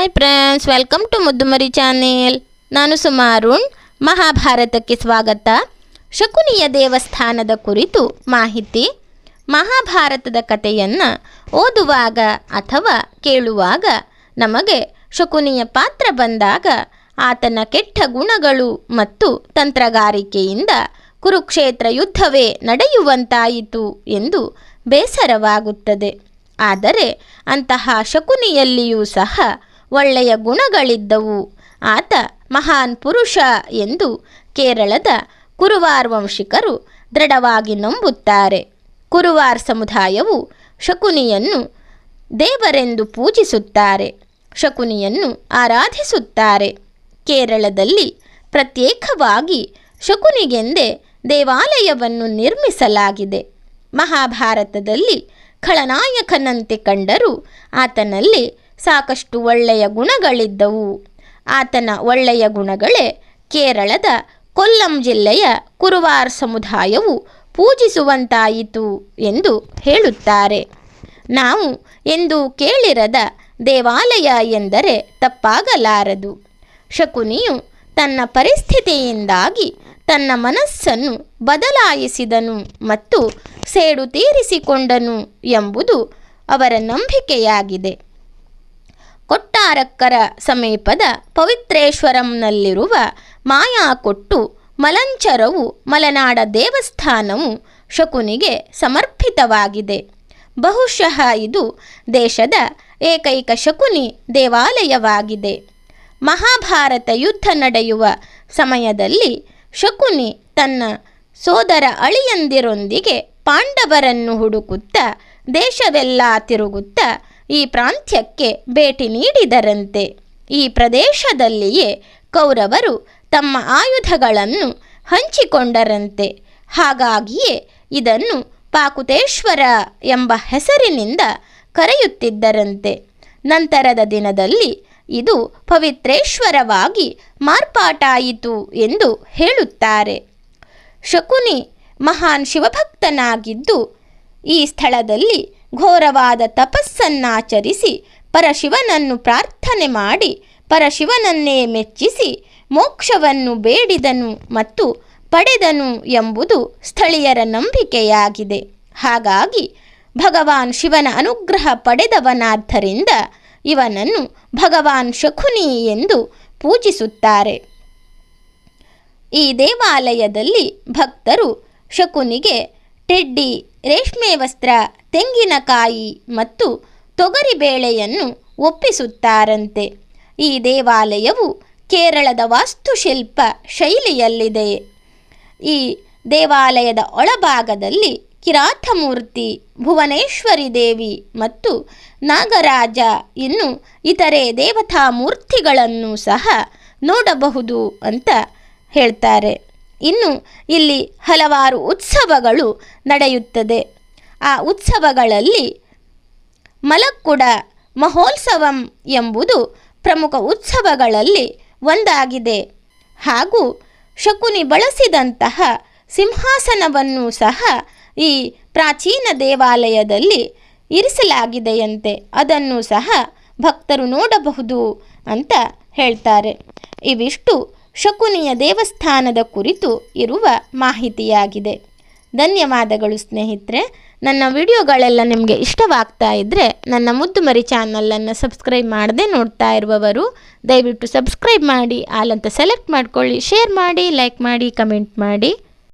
Hi friends welcome to Muddumari channel ನಾನು ಸುಮಾರುಣ್ ಮಹಾಭಾರತಕ್ಕೆ ಸ್ವಾಗತ. ಶಕುನಿಯ ದೇವಸ್ಥಾನದ ಕುರಿತು ಮಾಹಿತಿ. ಮಹಾಭಾರತದ ಕಥೆಯನ್ನು ಓದುವಾಗ ಅಥವಾ ಕೇಳುವಾಗ ನಮಗೆ ಶಕುನಿಯ ಪಾತ್ರ ಬಂದಾಗ ಆತನ ಕೆಟ್ಟ ಗುಣಗಳು ಮತ್ತು ತಂತ್ರಗಾರಿಕೆಯಿಂದ ಕುರುಕ್ಷೇತ್ರ ಯುದ್ಧವೇ ನಡೆಯುವಂತಾಯಿತು ಎಂದು ಬೇಸರವಾಗುತ್ತದೆ. ಆದರೆ ಅಂತಹ ಶಕುನಿಯಲ್ಲಿಯೂ ಸಹ ಒಳ್ಳೆಯ ಗುಣಗಳಿದ್ದವು. ಆತ ಮಹಾನ್ ಪುರುಷ ಎಂದು ಕೇರಳದ ಕುರುವಾರ್ ವಂಶಿಕರು ದೃಢವಾಗಿ ನಂಬುತ್ತಾರೆ. ಕುರುವಾರ್ ಸಮುದಾಯವು ಶಕುನಿಯನ್ನು ದೇವರೆಂದು ಪೂಜಿಸುತ್ತಾರೆ, ಶಕುನಿಯನ್ನು ಆರಾಧಿಸುತ್ತಾರೆ. ಕೇರಳದಲ್ಲಿ ಪ್ರತ್ಯೇಕವಾಗಿ ಶಕುನಿಗೆಂದೇ ದೇವಾಲಯವನ್ನು ನಿರ್ಮಿಸಲಾಗಿದೆ. ಮಹಾಭಾರತದಲ್ಲಿ ಖಳನಾಯಕನಂತೆ ಕಂಡರೂ ಆತನಲ್ಲಿ ಸಾಕಷ್ಟು ಒಳ್ಳೆಯ ಗುಣಗಳಿದ್ದವು. ಆತನ ಒಳ್ಳೆಯ ಗುಣಗಳೇ ಕೇರಳದ ಕೊಲ್ಲಂ ಜಿಲ್ಲೆಯ ಕುರುವಾರ್ ಸಮುದಾಯವು ಪೂಜಿಸುವಂತಾಯಿತು ಎಂದು ಹೇಳುತ್ತಾರೆ. ನಾವು ಎಂದು ಕೇಳಿರದ ದೇವಾಲಯ ಎಂದರೆ ತಪ್ಪಾಗಲಾರದು. ಶಕುನಿಯು ತನ್ನ ಪರಿಸ್ಥಿತಿಯಿಂದಾಗಿ ತನ್ನ ಮನಸ್ಸನ್ನು ಬದಲಾಯಿಸಿದನು ಮತ್ತು ಸೇಡು ತೀರಿಸಿಕೊಂಡನು ಎಂಬುದು ಅವರ ನಂಬಿಕೆಯಾಗಿದೆ. ಕೊಟ್ಟಾರಕ್ಕರ ಸಮೀಪದ ಪವಿತ್ರೇಶ್ವರಂನಲ್ಲಿರುವ ಮಾಯಾಕೊಟ್ಟು ಮಲಂಚರವು ಮಲನಾಡ ದೇವಸ್ಥಾನವು ಶಕುನಿಗೆ ಸಮರ್ಪಿತವಾಗಿದೆ. ಬಹುಶಃ ಇದು ದೇಶದ ಏಕೈಕ ಶಕುನಿ ದೇವಾಲಯವಾಗಿದೆ. ಮಹಾಭಾರತ ಯುದ್ಧ ನಡೆಯುವ ಸಮಯದಲ್ಲಿ ಶಕುನಿ ತನ್ನ ಸೋದರ ಅಳಿಯಂದಿರೊಂದಿಗೆ ಪಾಂಡವರನ್ನು ಹುಡುಕುತ್ತಾ ದೇಶವೆಲ್ಲ ತಿರುಗುತ್ತಾ ಈ ಪ್ರಾಂತ್ಯಕ್ಕೆ ಭೇಟಿ ನೀಡಿದರಂತೆ. ಈ ಪ್ರದೇಶದಲ್ಲಿಯೇ ಕೌರವರು ತಮ್ಮ ಆಯುಧಗಳನ್ನು ಹಂಚಿಕೊಂಡರಂತೆ. ಹಾಗಾಗಿಯೇ ಇದನ್ನು ಪಾಕುತೇಶ್ವರ ಎಂಬ ಹೆಸರಿನಿಂದ ಕರೆಯುತ್ತಿದ್ದರಂತೆ. ನಂತರದ ದಿನದಲ್ಲಿ ಇದು ಪವಿತ್ರೇಶ್ವರವಾಗಿ ಮಾರ್ಪಾಟಾಯಿತು ಎಂದು ಹೇಳುತ್ತಾರೆ. ಶಕುನಿ ಮಹಾನ್ ಶಿವಭಕ್ತನಾಗಿದ್ದು ಈ ಸ್ಥಳದಲ್ಲಿ ಘೋರವಾದ ತಪಸ್ಸನ್ನಾಚರಿಸಿ ಪರಶಿವನನ್ನು ಪ್ರಾರ್ಥನೆ ಮಾಡಿ ಪರಶಿವನನ್ನೇ ಮೆಚ್ಚಿಸಿ ಮೋಕ್ಷವನ್ನು ಬೇಡಿದನು ಮತ್ತು ಪಡೆದನು ಎಂಬುದು ಸ್ಥಳೀಯರ ನಂಬಿಕೆಯಾಗಿದೆ. ಹಾಗಾಗಿ ಭಗವಾನ್ ಶಿವನ ಅನುಗ್ರಹ ಪಡೆದವನಾದ್ದರಿಂದ ಇವನನ್ನು ಭಗವಾನ್ ಶಕುನಿ ಎಂದು ಪೂಜಿಸುತ್ತಾರೆ. ಈ ದೇವಾಲಯದಲ್ಲಿ ಭಕ್ತರು ಶಕುನಿಗೆ ಟೆಡ್ಡಿ, ರೇಷ್ಮೆ ವಸ್ತ್ರ, ತೆಂಗಿನಕಾಯಿ ಮತ್ತು ತೊಗರಿಬೇಳೆಯನ್ನು ಒಪ್ಪಿಸುತ್ತಾರಂತೆ. ಈ ದೇವಾಲಯವು ಕೇರಳದ ವಾಸ್ತುಶಿಲ್ಪ ಶೈಲಿಯಲ್ಲಿದೆ. ಈ ದೇವಾಲಯದ ಒಳಭಾಗದಲ್ಲಿ ಕಿರಾತಮೂರ್ತಿ, ಭುವನೇಶ್ವರಿ ದೇವಿ ಮತ್ತು ನಾಗರಾಜ ಇನ್ನು ಇತರೆ ದೇವತಾ ಮೂರ್ತಿಗಳನ್ನು ಸಹ ನೋಡಬಹುದು ಅಂತ ಹೇಳ್ತಾರೆ. ಇನ್ನು ಇಲ್ಲಿ ಹಲವಾರು ಉತ್ಸವಗಳು ನಡೆಯುತ್ತದೆ. ಆ ಉತ್ಸವಗಳಲ್ಲಿ ಮಲಕ್ಕುಡ ಮಹೋತ್ಸವಂ ಎಂಬುದು ಪ್ರಮುಖ ಉತ್ಸವಗಳಲ್ಲಿ ಒಂದಾಗಿದೆ. ಹಾಗೂ ಶಕುನಿ ಬಳಸಿದಂತಹ ಸಿಂಹಾಸನವನ್ನು ಸಹ ಈ ಪ್ರಾಚೀನ ದೇವಾಲಯದಲ್ಲಿ ಇರಿಸಲಾಗಿದೆಯಂತೆ. ಅದನ್ನು ಸಹ ಭಕ್ತರು ನೋಡಬಹುದು ಅಂತ ಹೇಳ್ತಾರೆ. ಇವಿಷ್ಟು ಶಕುನಿಯ ದೇವಸ್ಥಾನದ ಕುರಿತು ಇರುವ ಮಾಹಿತಿಯಾಗಿದೆ. ಧನ್ಯವಾದಗಳು ಸ್ನೇಹಿತರೆ. ನನ್ನ ವಿಡಿಯೋಗಳೆಲ್ಲ ನಿಮಗೆ ಇಷ್ಟವಾಗ್ತಾ ಇದ್ದರೆ ನನ್ನ ಮುದ್ದು ಮರಿ ಚಾನಲನ್ನು ಸಬ್ಸ್ಕ್ರೈಬ್ ಮಾಡದೆ ನೋಡ್ತಾ ಇರುವವರು, ದಯವಿಟ್ಟು ಸಬ್ಸ್ಕ್ರೈಬ್ ಮಾಡಿ ಆಲಂತ ಸೆಲೆಕ್ಟ್ ಮಾಡ್ಕೊಳ್ಳಿ, ಶೇರ್ ಮಾಡಿ, ಲೈಕ್ ಮಾಡಿ, ಕಮೆಂಟ್ ಮಾಡಿ.